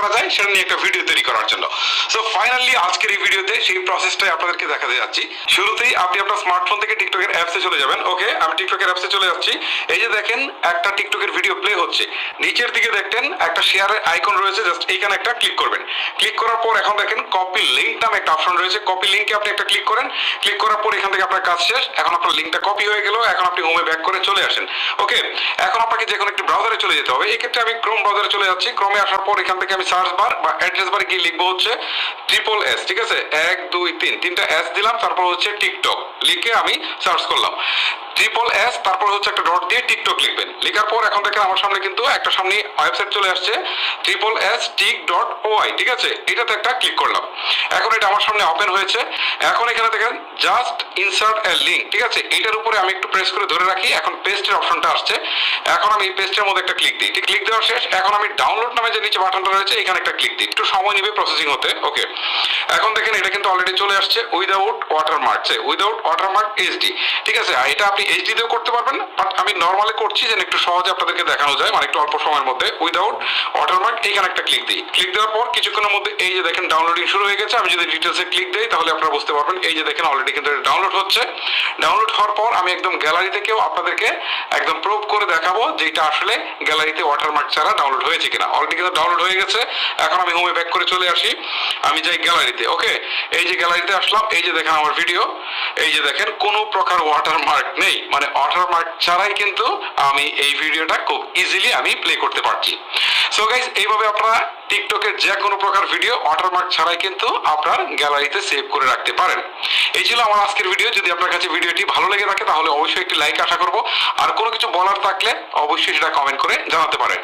করা যায়, সেটা নিয়ে একটা ভিডিও তৈরি করার জন্য। সো ফাইনালি আজকের এই ভিডিওতে সেই প্রসেসটাই আপনাদেরকে দেখাতে যাচ্ছি। শুরুতেই আপনি আপনার স্মার্টফোন থেকে টিকটকের অ্যাপসে চলে যাবেন। ওকে আমি টিকটকের অ্যাপসে চলে যাচ্ছি। এই যে দেখেন, একটা টিকটকের ভিডিও প্লে হচ্ছে। নিচের দিকে দেখতেন, একটা শেয়ারের আইকন রয়েছে। জাস্ট এইখানে একটা ক্লিক করবেন। ক্লিক করার পর এখন দেখেন কপি লিঙ্ক নামে একটা অপশন রয়েছে। কপি লিঙ্কে আপনি একটা ক্লিক করেন। ক্লিক করার পর এখান থেকে আপনার কাজ শেষ। এখন আপনার লিঙ্কটা কপি হয়ে গেল। এখন আপনি হোমে ব্যাক করে চলে আসেন। ওকে এখন আপনাকে যে কোনো একটি ব্রাউজারে চলে যেতে হবে। এই ক্ষেত্রে আমি ক্রোম ব্রাউজারে চলে যাচ্ছি। ক্রমে আসার পর এখান থেকে আমি সার্চ বার বা অ্যাড্রেস বার গিয়ে লিখব হচ্ছে ট্রিপল এস ঠিক আছে? এক, দুই, তিন। তিনটা এস দিলাম, তারপর হচ্ছে টিকটক লিখে আমি সার্চ করলাম। ট্রিপল এস তারপর হচ্ছে একটা ডট দিয়ে টিকটক লিখবেন। লেখার পর এখন দেখেন আমার সামনে কিন্তু একটা সামনে ওয়েবসাইট চলে আসছে triple S tik dot Y ঠিক আছে? এটাতে একটা ক্লিক করলাম। এখন এটা আমার সামনে ওপেন হয়েছে। এখন এখানে দেখেন জাস্ট ইনসার্ট এ লিঙ্ক ঠিক আছে? এটার উপরে আমি একটু প্রেস করে ধরে রাখি, এখন পেস্টের অপশনটা আসছে। এখন আমি পেস্টের মধ্যে একটা ক্লিক দিই। ক্লিক দেওয়ার শেষ, এখন আমি ডাউনলোড নামে যে নিচে বাটনটা রয়েছে, এখানে একটা ক্লিক দিই। একটু সময় নেবে প্রসেসিং হতে ওকে এখন দেখেন, এটা কিন্তু অলরেডি চলে আসছে without watermark without watermark HD ঠিক আছে? এটা আপনি এইচডি দিয়েও করতে পারবেন বাট আমি নর্মালি করছি যেন একটু সহজে আপনাদেরকে দেখানো যায় মানে একটু অল্প সময়ের মধ্যে উইদাউট ওয়াটারমার্ক এইখানে একটা ক্লিক দিই। ক্লিক দেওয়ার পর কিছুক্ষণের মধ্যে, এই যে দেখেন ডাউনলোডিং শুরু হয়ে গেছে আমি যদি ডিটেলসে ক্লিক দিই, তাহলে আপনারা বুঝতে পারবেন। এই যে দেখেন অলরেডি কিন্তু এটা ডাউনলোড হচ্ছে। ডাউনলোড হওয়ার পর আমি একদম গ্যালারি থেকেও আপনাদেরকে একদম প্রুভ করে দেখাবো যে এটা আসলে গ্যালারিতে ওয়াটারমার্ক ছাড়া ডাউনলোড হয়েছে কিনা। অলরেডি কিন্তু ডাউনলোড হয়ে গেছে। এখন আমি হোমে ব্যাক করে চলে আসি। আমি যাই গ্যালারিতে ওকে এই যে গ্যালারিতে আসলাম, এই যে দেখেন আমার ভিডিও এই যে দেখেন, কোনো প্রকার ওয়াটারমার্ক নেই। মানে ওয়াটারমার্ক ছাড়াই কিন্তু আমি এই ভিডিওটা খুব ইজিলি আমি প্লে করতে পারছি। সো গাইজ এইভাবে আপনারা টিকটকের যে কোনো প্রকার ভিডিও ওয়াটারমার্ক ছাড়াই কিন্তু আপনার গ্যালারিতে সেভ করে রাখতে পারেন। এই ছিল আমার আজকের ভিডিও যদি আপনার কাছে ভিডিওটি ভালো লেগে থাকে, তাহলে অবশ্যই একটি লাইক আশা করব। আর কোনো কিছু বলার থাকলে অবশ্যই সেটা কমেন্ট করে জানাতে পারেন।